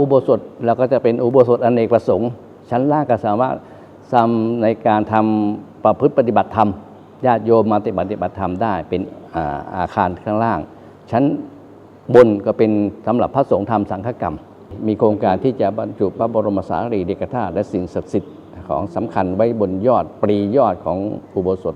อุโบสถเราก็จะเป็นอุโบสถอเนกประสงค์ ชั้นล่างก็สามารถทำในการทำประพฤติปฏิบัติธรรมญาติโยมมาปฏิบัติธรรมได้ เป็นอาอาคารข้างล่าง ชั้นบนก็เป็นสำหรับพระสงฆ์ทำสังฆกรรม มีโครงการที่จะบรรจุพระบรมสารีริกธาตุและสิ่งศักดิ์สิทธิ์ของสำคัญไว้บนยอดปรียอดของอุโบสถ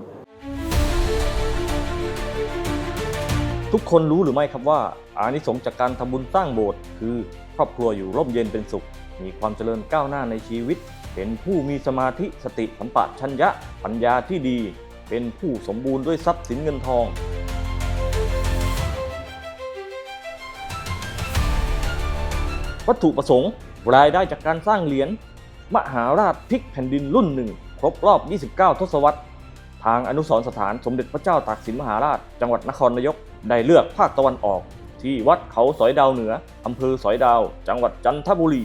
ทุกคนรู้หรือไม่ครับว่าอานิสงส์จากการทำบุญสร้างโบสถ์คือ รอบครัวอยู่ร่มเย็นเป็นสุข มีความเจริญก้าวหน้าในชีวิต เป็นผู้มีสมาธิสติสัมปชัญญะปัญญาที่ดี เป็นผู้สมบูรณ์ด้วยทรัพย์สินเงินทองวัตถุประสงค์ รายได้จากการสร้างเหรียญมหาราชพิกแผ่นดินรุ่นหนึ่งครบรอบ 29 ทศวรรษ ทางอนุสรสถานสมเด็จพระเจ้าตากสินมหาราช จังหวัดนครนายก ได้เลือกภาคตะวันออก ที่วัดเขาสอยดาวเหนืออำเภอสอยดาว จังหวัดจันทบุรี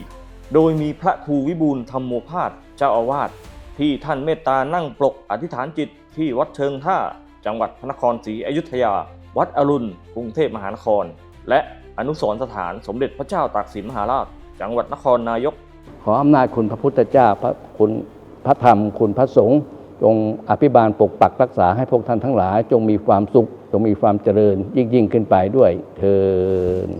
โดยมีพระครูวิบูลธรรมโมภาสเจ้าอาวาสที่ท่านเมตตานั่งปลกอธิษฐานจิตที่วัดเชิงท่า จังหวัดพระนครศรีอยุธยา วัดอรุณกรุงเทพมหานคร และอนุสรสถานสมเด็จพระเจ้าตากสินมหาราช จังหวัดนครนายก ขออำนาจคุณพระพุทธเจ้าพระคุณพระธรรมคุณพระสงฆ์ จงอภิบาลปกปักรักษาให้พวกท่านทั้งหลาย จงมีความสุข จงมีความเจริญยิ่งยิ่งขึ้นไปด้วยเทิน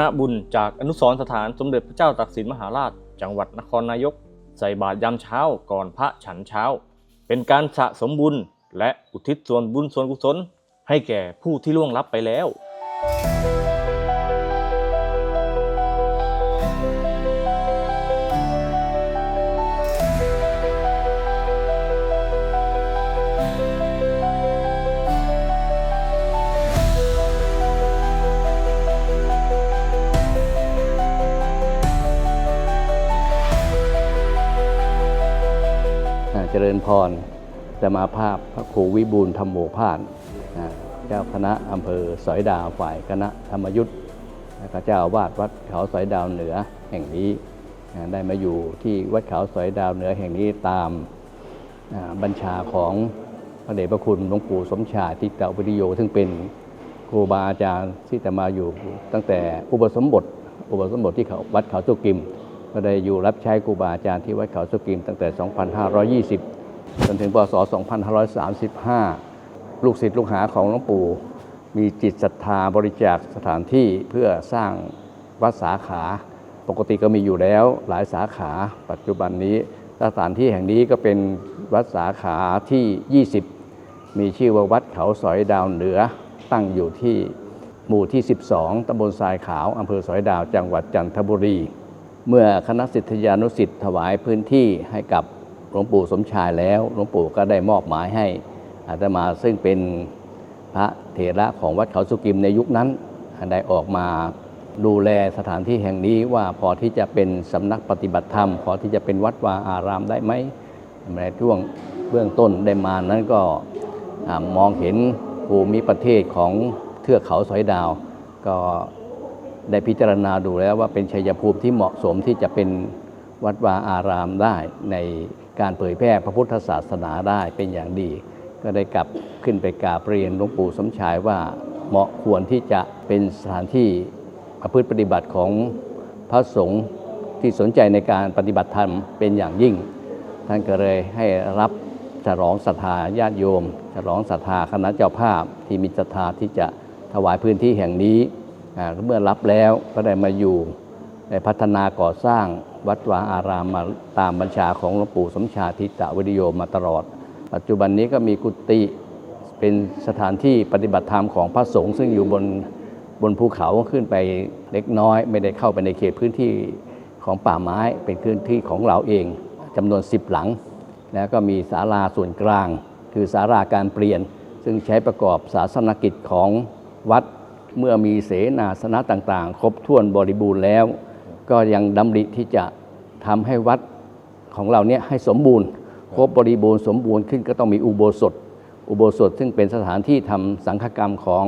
ณะบุญจากอนุสรสถานสมเด็จพระเจ้าตากสินมหาราช จังหวัดนครนายก ใส่บาตรยามเช้าก่อนพระฉันเช้า เป็นการสะสมบุญและอุทิศส่วนบุญส่วนกุศล ให้แก่ผู้ที่ล่วงลับไปแล้ว ญพรจะมาภาพพระครูวิบูลธรรมโมพานอ่าเจ้าคณะอำเภอสอยดาวฝ่ายคณะธรรมยุทธ์และก็เจ้าวาสวัดเขาสอยดาวเหนือแห่งนี้ได้มาอยู่ที่วัดเขาสอยดาวเหนือแห่งนี้ตามบัญชาของพระเดชพระคุณหลวงปู่สมชายทิตาวิริโย ซึ่งเป็นครูบาอาจารย์ที่จะมาอยู่ตั้งแต่อุปสมบทอุปสมบทที่เขาวัดเขาสุกิม ก็ได้อยู่รับใช้ครูบาอาจารย์ที่วัดเขาสุกิมตั้งแต่ 2520 จนถึงพศ 2535 ลูกศิษย์ลูกหาของหลวงปู่ มีจิตศรัทธาบริจาคสถานที่เพื่อสร้างวัดสาขา ปกติก็มีอยู่แล้วหลายสาขา ปัจจุบันนี้สถานที่แห่งนี้ก็เป็นวัดสาขาที่ 20 มีชื่อว่าวัดเขาสอยดาวเหนือ ตั้งอยู่ที่หมู่ที่ 12ตำบลทรายขาวอำเภอสอยดาว จังหวัดจันทบุรี เมื่อคณะศิษยานุศิษย์ถวายพื้นที่ให้กับ หลวงปู่สมชายแล้วหลวงปู่ก็ได้มอบหมายให้อาตมาซึ่งเป็นพระเถระของวัดเขาสุกิมในยุคนั้นได้ออกมาดูแลสถานที่แห่งนี้ว่าพอที่จะเป็นสำนักปฏิบัติธรรม พอที่จะเป็นวัดวาอารามได้ไหมในช่วงเบื้องต้นได้มานั้นก็มองเห็นภูมิประเทศของเทือกเขาสอยดาว ก็ได้พิจารณาดูแล้วว่าเป็นชัยภูมิที่เหมาะสมที่จะเป็น วัดวาอารามได้ในการเผยแพร่พระพุทธศาสนาได้เป็นอย่างดี ก็ได้กลับขึ้นไปกราบเรียนหลวงปู่สมชายว่าเหมาะควรที่จะเป็นสถานที่ประพฤติปฏิบัติของพระสงฆ์ที่สนใจในการปฏิบัติธรรมเป็นอย่างยิ่ง ท่านก็เลยให้รับฉลองศรัทธาญาติโยมฉลองศรัทธาคณะเจ้าภาพที่มีศรัทธาที่จะถวายพื้นที่แห่งนี้เมื่อรับแล้วก็ได้มาอยู่ได้พัฒนาก่อสร้าง วัดวาอารามมาตามบัญชาของหลวงปู่สมชาทิตะวิริโยมาตลอด ปัจจุบันนี้ก็มีกุฏิเป็นสถานที่ปฏิบัติธรรมของพระสงฆ์ซึ่งอยู่บนบนภูเขาขึ้นไปเล็กน้อย ไม่ได้เข้าไปในเขตพื้นที่ของป่าไม้เป็นพื้นที่ของเราเองจำนวน 10 หลัง แล้วก็มีศาลาส่วนกลาง คือศาลาการเปลี่ยน ซึ่งใช้ประกอบศาสนกิจของวัดเมื่อมีเสนาสนะต่างๆ ครบถ้วนบริบูรณ์แล้ว ก็ยังดำริที่จะทำให้วัดของเราเนี่ยให้สมบูรณ์ครบบริบูรณ์สมบูรณ์ขึ้นก็ต้องมีอุโบสถ อุโบสถซึ่งเป็นสถานที่ทำสังฆกรรมของ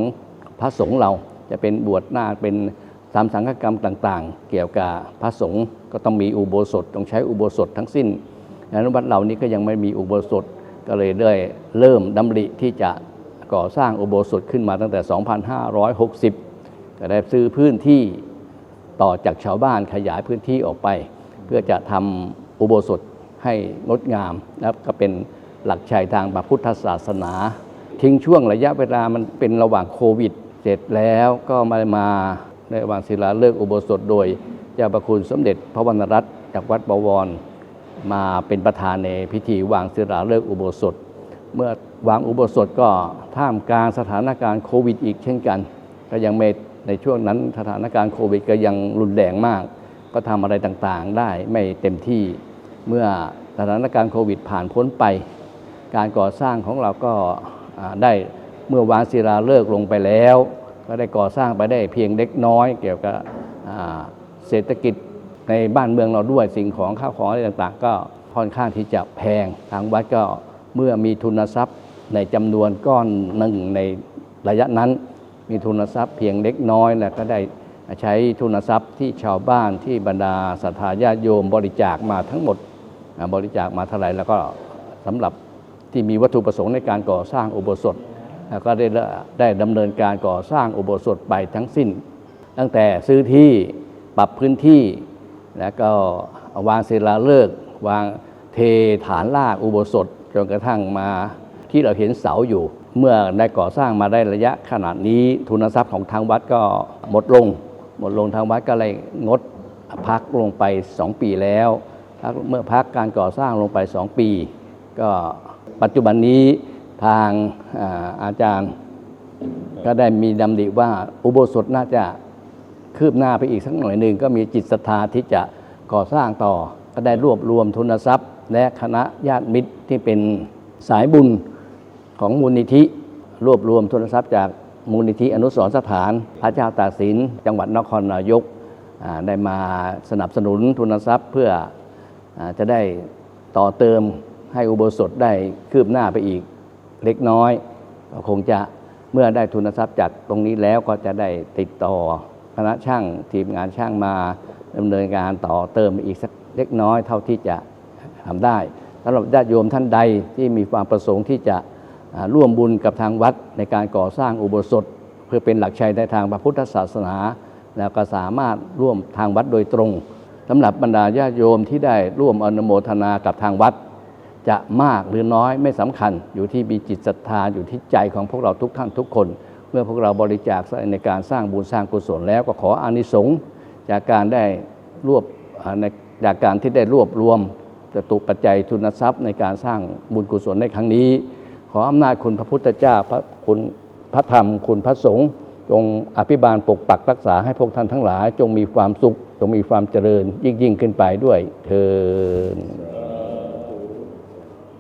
พระสงฆ์เรา จะเป็นบวชน้าเป็นทำสังฆกรรมต่าง ๆ เกี่ยวกับพระสงฆ์ก็ต้องมีอุโบสถต้องใช้อุโบสถทั้งสิ้นดังนั้นวัดเรานี้ก็ยังไม่มีอุโบสถก็เลยได้เริ่มดำริที่จะก่อสร้างอุโบสถขึ้นมาตั้งแต่ 2560 ก็ได้ซื้อพื้นที่ ต่อจากชาวบ้านขยายพื้นที่ออกไป เพื่อจะทำอุโบสถให้งดงามนะครับก็เป็นหลักชัยทางพระพุทธศาสนา ทิ้งช่วงระยะเวลามันเป็นระหว่างโควิด เสร็จแล้วก็มามาในวางศิลาฤกษ์อุโบสถโดยเจ้าประคุณสมเด็จพระวรรณรัตน์จากวัดบวร มาเป็นประธานในพิธีวางศิลาฤกษ์อุโบสถ เมื่อวางอุโบสถก็ท่ามกลางสถานการณ์โควิด อีกเช่นกัน ก็ยังไม่ ในช่วงนั้นสถานการณ์โควิดก็ยังรุนแรงมาก ก็ทำอะไรต่างๆได้ไม่เต็มที่ เมื่อสถานการณ์โควิดผ่านพ้นไป การก่อสร้างของเราก็ได้เมื่อวางศิลาฤกษ์ลงไปแล้ว ก็ได้ก่อสร้างไปได้เพียงเล็กน้อย เกี่ยวกับเศรษฐกิจในบ้านเมืองเราด้วยสิ่งของข้าวของอะไรต่างๆ ก็ค่อนข้างที่จะแพงทางวัดก็เมื่อมีทุนทรัพย์ในจำนวนก้อนหนึ่งในระยะนั้น มีทุนทรัพย์เพียงเล็กน้อยแล้วก็ได้ใช้ทุนทรัพย์ที่ชาวบ้านที่บรรดาศรัทธาญาติโยมบริจาคมาทั้งหมดบริจาคมาเท่าไหร่แล้วก็สำหรับที่มีวัตถุประสงค์ในการก่อสร้างอุโบสถแล้วก็ได้ได้ดำเนินการก่อสร้างอุโบสถไปทั้งสิ้น ตั้งแต่ซื้อที่ปรับพื้นที่ แล้วก็วางศิลาฤกษ์วางเทฐานรากอุโบสถจนกระทั่งมาที่เราเห็นเสาอยู่ เมื่อได้ก่อสร้างมาได้ระยะขนาดนี้ทุนทรัพย์ของทางวัดก็หมดลง หมดลงทางวัดก็เลยงดพักลงไป 2 ปีแล้วเมื่อพักการก่อสร้างลงไป 2 ปี ก็ปัจจุบันนี้ทางอาอาจารย์ก็ได้มีดำริว่าอุโบสถน่าจะคืบหน้าไปอีกสักหน่อยหนึ่งก็มีจิตศรัทธาที่จะก่อสร้างต่อ ก็ได้รวบรวมทุนทรัพย์ และคณะญาติมิตรที่เป็นสายบุญ ของมูลนิธิ รวบรวมทุนทรัพย์จากมูลนิธิอนุสรสถาน พระเจ้าตากสิน จังหวัดนครนายกได้มาสนับสนุนทุนทรัพย์เพื่ออจะได้ต่อเติมให้อุโบสถได้คืบหน้าไปอีกเล็กน้อย คงจะเมื่อได้ทุนทรัพย์จากตรงนี้แล้วก็จะได้ติดต่อคณะช่างทีมงานช่างมาดำเนินการต่อเติมอีกสักเล็กน้อยเท่าที่จะทำได้สำหรับญาติโยมท่านใดที่มีความประสงค์ที่จะ ร่วมบุญกับทางวัดในการก่อสร้างอุโบสถ เพื่อเป็นหลักชัยในทางพระพุทธศาสนา แล้วก็สามารถร่วมทางวัดโดยตรงสำหรับบรรดาญาโยมที่ได้ร่วมอนุโมทนากับทางวัด จะมากหรือน้อยไม่สำคัญ อยู่ที่มีจิตศรัทธาอยู่ที่ใจของพวกเราทุกท่านทุกคน เมื่อพวกเราบริจาคในการสร้างบุญสร้างกุศลแล้วก็ขออานิสงส์จากการได้รวบจากการที่ได้รวบรวมจตุปัจจัยทุนทรัพย์ในการสร้างบุญกุศลในครั้งนี้ ออำนาจคุณพระพุทธเจ้าพระคุณพระธรรม คุณพระสงฆ์จงอภิบาลปกปักรักษาให้พวกท่านทั้งหลาย จงมีความสุข จงมีความเจริญยิ่งยิ่งขึ้นไปด้วยเทิน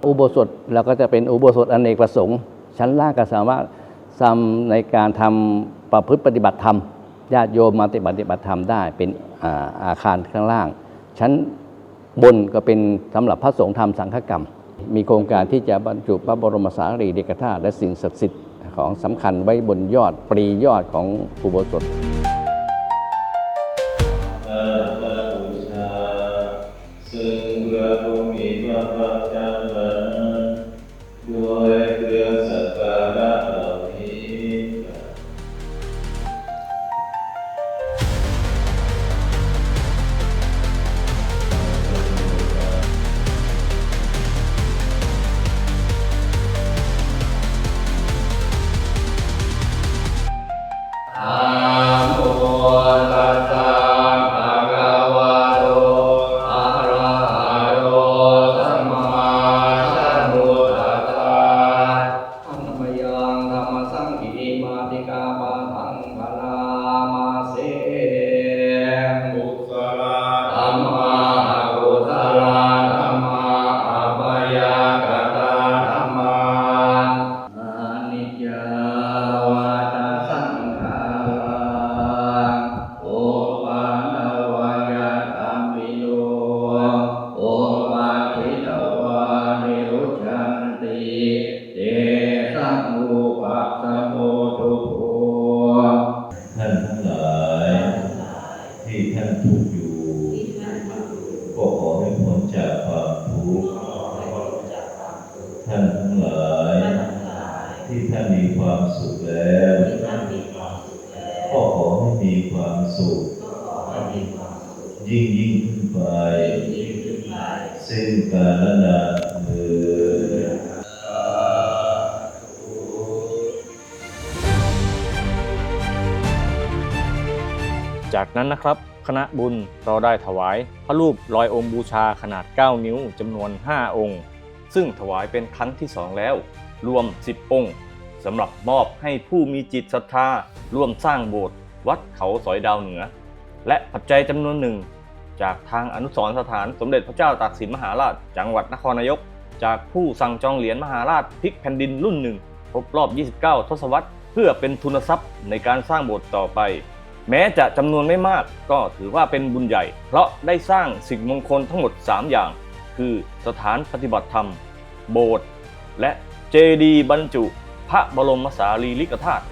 อุโบสถเราก็จะเป็นอุโบสถอเนกประสงค์ ชั้นล่างก็สามารถทำในการทำประพฤติปฏิบัติธรรมญาติโยมมาปฏิบัติธรรมได้เป็นอาอาคารข้างล่าง ชั้นบนก็เป็นสำหรับพระสงฆ์ทำสังฆกรรม มีโครงการที่จะบรรจุพระบรมสารีริกธาตุและสิ่งศักดิ์สิทธิ์ของสำคัญไว้บนยอดปรียอดของอุโบสถ ที่ท่านมีความสุขแล้วก็ขอให้มีความสุข ยิ่งยิ่งขึ้นไป ซึ่งกาลนานเถิดจากนั้นนะครับคณะบุญเราได้ถวายพระรูปลอยองค์บูชาขนาด 9 นิ้วจำนวน 5 องค์ ซึ่งถวายเป็นครั้งที่สองแล้ว รวม 10 องค์สำหรับมอบให้ผู้มีจิตศรัทธาร่วมสร้างโบสถ์วัดเขาสอยดาวเหนือ และปัจจัยจำนวนหนึ่ง จากทางอนุสรสถานสมเด็จพระเจ้าตากสินมหาราช จังหวัดนครนายก จากผู้สั่งจองเหรียญมหาราชพลิกแผ่นดินรุ่นหนึ่งครบรอบ 29 ทศวรรษ เพื่อเป็นทุนทรัพย์ในการสร้างโบสถ์ต่อไป แม้จะจำนวนไม่มากก็ถือว่าเป็นบุญใหญ่ เพราะได้สร้างสิ่งมงคลทั้งหมด 3 อย่าง คือสถานปฏิบัติธรรม โบสถ์และ เจดีย์บรรจุ พระบรมสารีริกธาตุ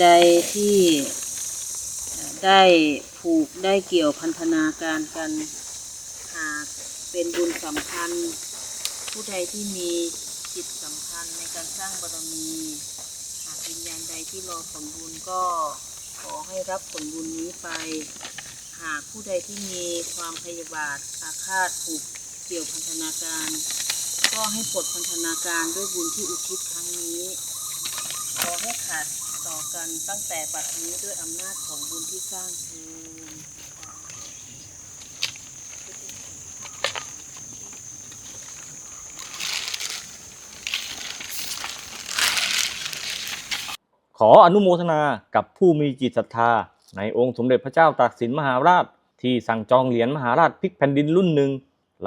ใดที่ได้ผูกได้เกี่ยวพันธนาการกันหากเป็นบุญสำคัญ ผู้ใดที่มีจิตสำคัญในการสร้างบารมี หากวิญญาณใดที่รอผลบุญก็ขอให้รับผลบุญนี้ไป หากผู้ใดที่มีความพยาบาทอาฆาตผูกเกี่ยวพันธนาการ ก็ให้ปลดพันธนาการด้วยบุญที่อุทิศครั้งนี้ ขอให้ขาด กันตั้งแต่บัดนี้ด้วยอำนาจของบุญที่สร้างเทินขออนุโมทนากับผู้มีจิตศรัทธา ในองค์สมเด็จพระเจ้าตากสินมหาราช ที่สั่งจองเหรียญมหาราชพลิกแผ่นดินรุ่นหนึ่ง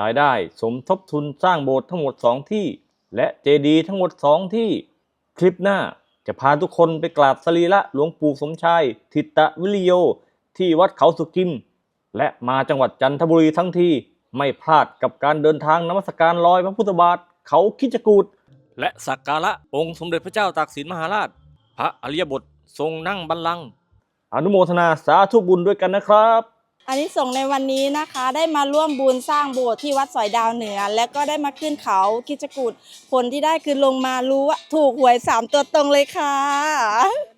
รายได้สมทบทุนสร้างโบสถ์ทั้งหมด 2 ที่ และเจดีย์ทั้งหมด 2 ที่ คลิปหน้า จะพาทุกคนไปกราบสรีระหลวงปู่สมชาย ทิตะวิริโย ที่วัดเขาสุกิม และมาจังหวัดจันทบุรีทั้งทีไม่พลาดกับการเดินทางนมัสการลอยพระพุทธบาทเขาคิจกูดและสักการะองค์สมเด็จพระเจ้าตากสินมหาราช พระอริยบททรงนั่งบัลลังก์อนุโมทนาสาธุบุญด้วยกันนะครับ อันนี้ส่งในวันนี้นะคะได้มาร่วมบุญสร้างโบสถ์ที่วัดสอยดาวเหนือ และก็ได้มาขึ้นเขาคิจกูดผลที่ได้คือลงมารู้ว่าถูกหวยสามตัวตรงเลยค่ะ